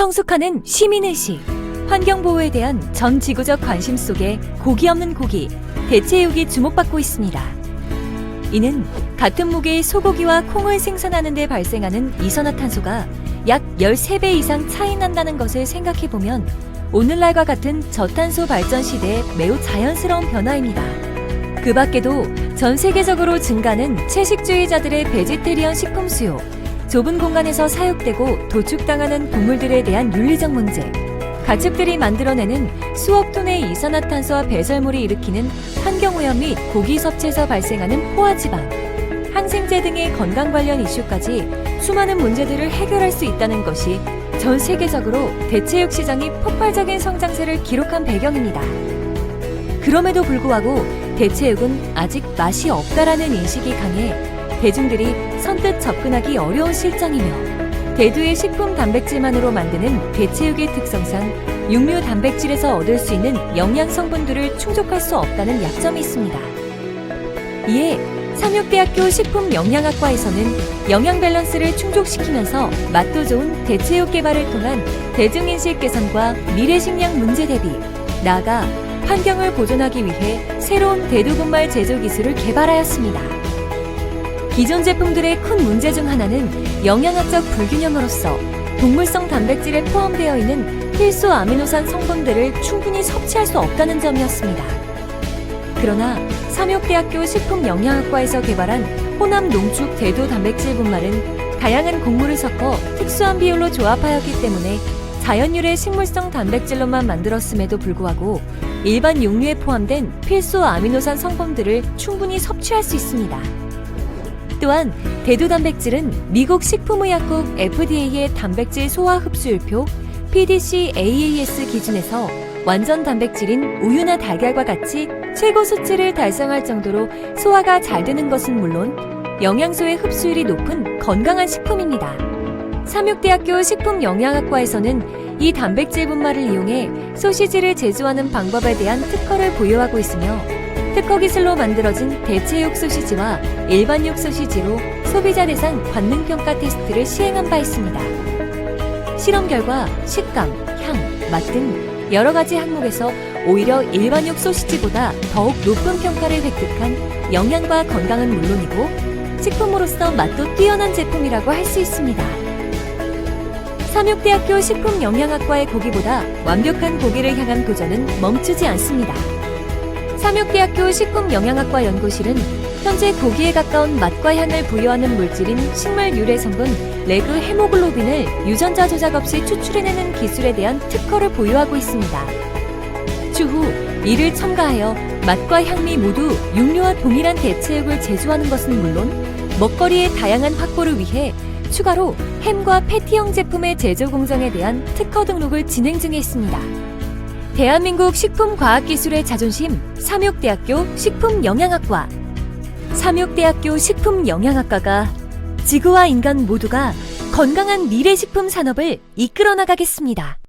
성숙하는 시민의식, 환경보호에 대한 전 지구적 관심 속에 고기 없는 고기, 대체육이 주목받고 있습니다. 이는 같은 무게의 소고기와 콩을 생산하는 데 발생하는 이산화탄소가 약 13배 이상 차이 난다는 것을 생각해보면 오늘날과 같은 저탄소 발전 시대에 매우 자연스러운 변화입니다. 그 밖에도 전 세계적으로 증가하는 채식주의자들의 베지테리언 식품 수요, 좁은 공간에서 사육되고 도축당하는 동물들에 대한 윤리적 문제, 가축들이 만들어내는 수억 톤의 이산화탄소와 배설물이 일으키는 환경오염 및 고기 섭취에서 발생하는 포화지방, 항생제 등의 건강 관련 이슈까지 수많은 문제들을 해결할 수 있다는 것이 전 세계적으로 대체육 시장이 폭발적인 성장세를 기록한 배경입니다. 그럼에도 불구하고 대체육은 아직 맛이 없다라는 인식이 강해 대중들이 선뜻 접근하기 어려운 실정이며 대두의 식품 단백질만으로 만드는 대체육의 특성상 육류 단백질에서 얻을 수 있는 영양 성분들을 충족할 수 없다는 약점이 있습니다. 이에 삼육대학교 식품영양학과에서는 영양 밸런스를 충족시키면서 맛도 좋은 대체육 개발을 통한 대중인식 개선과 미래 식량 문제 대비, 나아가 환경을 보존하기 위해 새로운 대두분말 제조 기술을 개발하였습니다. 기존 제품들의 큰 문제 중 하나는 영양학적 불균형으로서 동물성 단백질에 포함되어 있는 필수 아미노산 성분들을 충분히 섭취할 수 없다는 점이었습니다. 그러나 삼육대학교 식품영양학과에서 개발한 호남 농축 대두 단백질 분말은 다양한 곡물을 섞어 특수한 비율로 조합하였기 때문에 자연유래 식물성 단백질로만 만들었음에도 불구하고 일반 육류에 포함된 필수 아미노산 성분들을 충분히 섭취할 수 있습니다. 또한 대두 단백질은 미국 식품의약국 FDA의 단백질 소화 흡수율표 PDC AAS 기준에서 완전 단백질인 우유나 달걀과 같이 최고 수치를 달성할 정도로 소화가 잘 되는 것은 물론 영양소의 흡수율이 높은 건강한 식품입니다. 삼육대학교 식품영양학과에서는 이 단백질 분말을 이용해 소시지를 제조하는 방법에 대한 특허를 보유하고 있으며 특허 기술로 만들어진 대체육 소시지와 일반육 소시지로 소비자 대상 관능 평가 테스트를 시행한 바 있습니다. 실험 결과 식감, 향, 맛 등 여러 가지 항목에서 오히려 일반육 소시지보다 더욱 높은 평가를 획득한 영양과 건강은 물론이고 식품으로서 맛도 뛰어난 제품이라고 할 수 있습니다. 삼육대학교 식품영양학과의 고기보다 완벽한 고기를 향한 도전은 멈추지 않습니다. 삼육대학교 식품영양학과 연구실은 현재 고기에 가까운 맛과 향을 부여하는 물질인 식물 유래 성분 레그 헤모글로빈을 유전자 조작 없이 추출해내는 기술에 대한 특허를 보유하고 있습니다. 추후 이를 첨가하여 맛과 향미 모두 육류와 동일한 대체육을 제조하는 것은 물론 먹거리의 다양한 확보를 위해 추가로 햄과 패티형 제품의 제조 공정에 대한 특허 등록을 진행 중에 있습니다. 대한민국 식품과학기술의 자존심 삼육대학교 식품영양학과 삼육대학교 식품영양학과가 지구와 인간 모두가 건강한 미래 식품 산업을 이끌어 나가겠습니다.